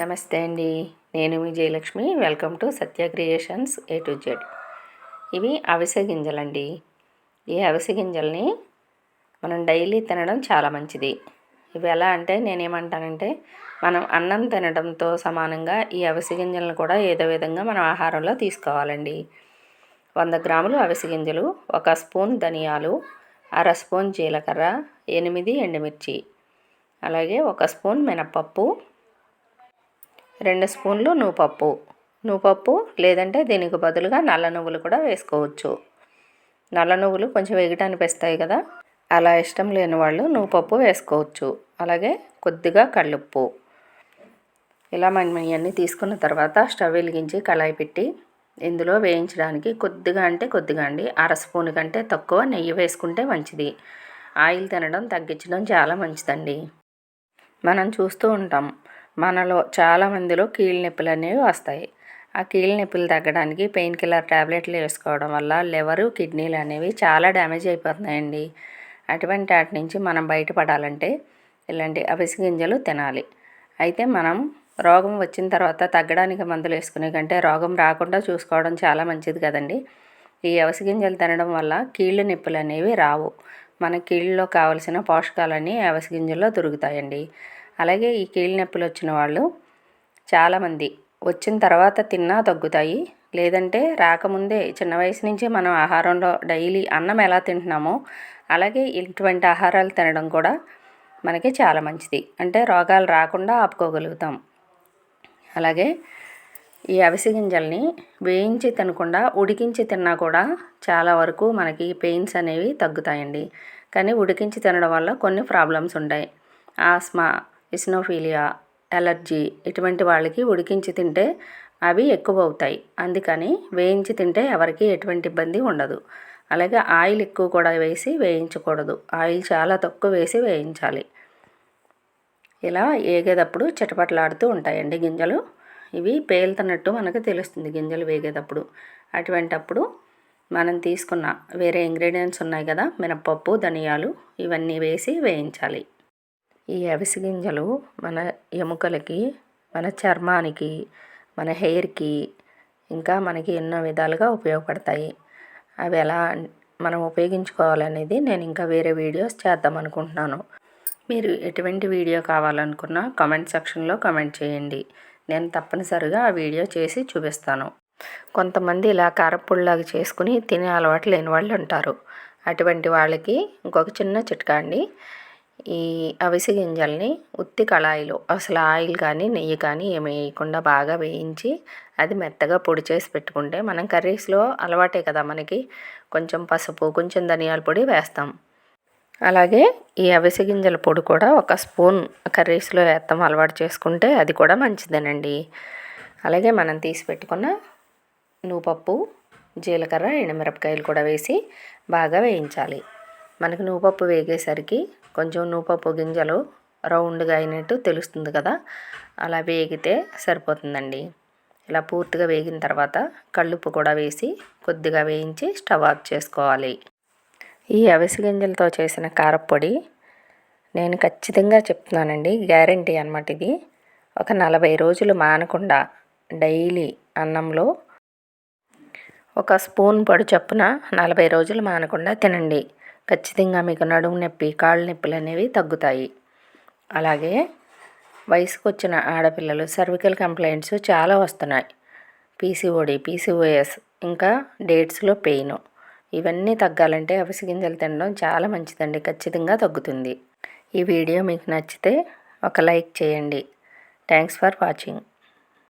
నమస్తే అండి. నేను మీ Jayalakshmi. Welcome to Satya creations A to Z ఇవి అవిసె గింజలండి. ఈ అవిసె గింజల్ని మనం డైలీ తినడం చాలా మంచిది. ఇవి ఎలా అంటే నేనేమంటానంటే మనం అన్నం తినడంతో సమానంగా ఈ అవిసె గింజలను కూడా ఏదో విధంగా మనం ఆహారంలో తీసుకోవాలండి. వంద గ్రాములు అవిసె గింజలు ఒక స్పూన్ ధనియాలు అర స్పూన్ జీలకర్ర ఎనిమిది ఎండుమిర్చి అలాగే ఒక స్పూన్ మినప్పప్పు రెండు స్పూన్లు నువ్వుపప్పు. నువ్వుపప్పు లేదంటే దీనికి బదులుగా నల్ల నువ్వులు కూడా వేసుకోవచ్చు. నల్ల నువ్వులు కొంచెం వేగటానికి అనిపిస్తాయి కదా? అలా ఇష్టం లేని వాళ్ళు నువ్వుపప్పు వేసుకోవచ్చు. అలాగే కొద్దిగా కళ్ళుప్పు. ఇలా మనం ఇవన్నీ తీసుకున్న తర్వాత స్టవ్ వెలిగించి కళాయి పెట్టి ఇందులో వేయించడానికి కొద్దిగా అంటే కొద్దిగా అండి. అర స్పూన్ కంటే తక్కువ నెయ్యి వేసుకుంటే మంచిది. ఆయిల్ తినడం తగ్గించడం చాలా మంచిదండి. మనం చూస్తూ ఉంటాం. మనలో చాలామందిలో కీళ్ళ నొప్పులు అనేవి వస్తాయి. ఆ కీళ్ళ నొప్పులు తగ్గడానికి పెయిన్ కిల్లర్ ట్యాబ్లెట్లు వేసుకోవడం వల్ల లివరు కిడ్నీలు అనేవి చాలా డ్యామేజ్ అయిపోతున్నాయండి. అటువంటి వాటి నుంచి మనం బయటపడాలంటే ఇలాంటి అవిసి గింజలు తినాలి. అయితే మనం రోగం వచ్చిన తర్వాత తగ్గడానికి మందులు వేసుకునే కంటే రోగం రాకుండా చూసుకోవడం చాలా మంచిది కదండి. ఈ అవిసి గింజలు తినడం వల్ల కీళ్ళు నొప్పులు అనేవి రావు. మన కీళ్ళలో కావలసిన పోషకాలన్నీ అవిసి గింజల్లో దొరుకుతాయండి. అలాగే ఈ కీళ్ళ నొప్పులు వచ్చిన వాళ్ళు చాలామంది వచ్చిన తర్వాత తిన్నా తగ్గుతాయి. లేదంటే రాకముందే చిన్న వయసు నుంచి మనం ఆహారంలో డైలీ అన్నం ఎలా తింటున్నామో అలాగే ఇటువంటి ఆహారాలు తినడం కూడా మనకి చాలా మంచిది. అంటే రోగాలు రాకుండా ఆపుకోగలుగుతాం. అలాగే ఈ అవిసె గింజల్ని వేయించి తినకుండా ఉడికించి తిన్నా కూడా చాలా వరకు మనకి పెయిన్స్ అనేవి తగ్గుతాయండి. కానీ ఉడికించి తినడం వల్ల కొన్ని ప్రాబ్లమ్స్ ఉంటాయి. ఆస్మా ఇస్నోఫీలియా ఎలర్జీ ఇటువంటి వాళ్ళకి ఉడికించి తింటే అవి ఎక్కువ అవుతాయి అందుకని వేయించి తింటే ఎవరికి ఎటువంటి ఇబ్బంది ఉండదు. అలాగే ఆయిల్ ఎక్కువ కూడా వేసి వేయించకూడదు. ఆయిల్ చాలా తక్కువ వేసి వేయించాలి. ఇలా వేగేటప్పుడు చిటపటలాడుతూ ఉంటాయండి గింజలు. ఇవి పేలుతున్నట్టు మనకు తెలుస్తుంది గింజలు వేగేటప్పుడు. అటువంటప్పుడు మనం తీసుకున్న వేరే ఇంగ్రీడియంట్స్ ఉన్నాయి కదా మినపప్పు ధనియాలు ఇవన్నీ వేసి వేయించాలి. ఈ అవిసె గింజలు మన ఎముకలకి మన చర్మానికి మన హెయిర్కి ఇంకా మనకి ఎన్నో విధాలుగా ఉపయోగపడతాయి. అవి ఎలా మనం ఉపయోగించుకోవాలనేది నేను ఇంకా వేరే వీడియోస్ చేద్దాం అనుకుంటున్నాను. మీరు ఎటువంటి వీడియో కావాలనుకున్నా కామెంట్ సెక్షన్లో కామెంట్ చేయండి. నేను తప్పనిసరిగా ఆ వీడియో చేసి చూపిస్తాను. కొంతమంది ఇలా కారపుళ్ళలాగా చేసుకుని తినే అలవాటు లేని వాళ్ళు ఉంటారు. అటువంటి వాళ్ళకి ఇంకొక చిన్న చిట్కా అండి. ఈ అవిసె గింజల్ని ఉత్తి కళాయిలో అసలు ఆయిల్ కానీ నెయ్యి కానీ ఏమి వేయకుండా బాగా వేయించి అది మెత్తగా పొడి చేసి పెట్టుకుంటే మనం కర్రీస్లో అలవాటే కదా మనకి. కొంచెం పసుపు కొంచెం ధనియాల పొడి వేస్తాం. అలాగే ఈ అవిసె గింజల పొడి కూడా ఒక స్పూన్ కర్రీస్లో వేస్తాం. అలవాటు చేసుకుంటే అది కూడా మంచిదేనండి. అలాగే మనం తీసి పెట్టుకున్న నువ్వు పప్పు జీలకర్ర ఎండుమిరపకాయలు కూడా వేసి బాగా వేయించాలి. మనకి నువ్వుపప్పు వేగేసరికి కొంచెం నువ్వుపప్పు గింజలు రౌండ్గా అయినట్టు తెలుస్తుంది కదా అలా వేగితే సరిపోతుందండి. ఇలా పూర్తిగా వేగిన తర్వాత కళ్ళుప్పు కూడా వేసి కొద్దిగా వేయించి స్టవ్ ఆఫ్ చేసుకోవాలి. ఈ అవిసె గింజలతో చేసిన కారపొడి నేను ఖచ్చితంగా చెప్తున్నానండి గ్యారంటీ అనమాట ఇది. ఒక నలభై రోజులు మానకుండా డైలీ అన్నంలో ఒక స్పూన్ పొడి చొప్పున నలభై రోజులు మానకుండా తినండి. ఖచ్చితంగా మీకు నడుము నొప్పి కాళ్ళు నొప్పులు అనేవి తగ్గుతాయి. అలాగే వయసుకు వచ్చిన ఆడపిల్లలు సర్వికల్ కంప్లైంట్స్ చాలా వస్తున్నాయి. పీసీఓడి పీసీఓఎస్ ఇంకా డేట్స్లో పెయిన్. ఇవన్నీ తగ్గాలంటే అవిసి గింజలు తినడం చాలా మంచిదండి ఖచ్చితంగా తగ్గుతుంది. ఈ వీడియో మీకు నచ్చితే ఒక లైక్ చేయండి. Thanks for watching.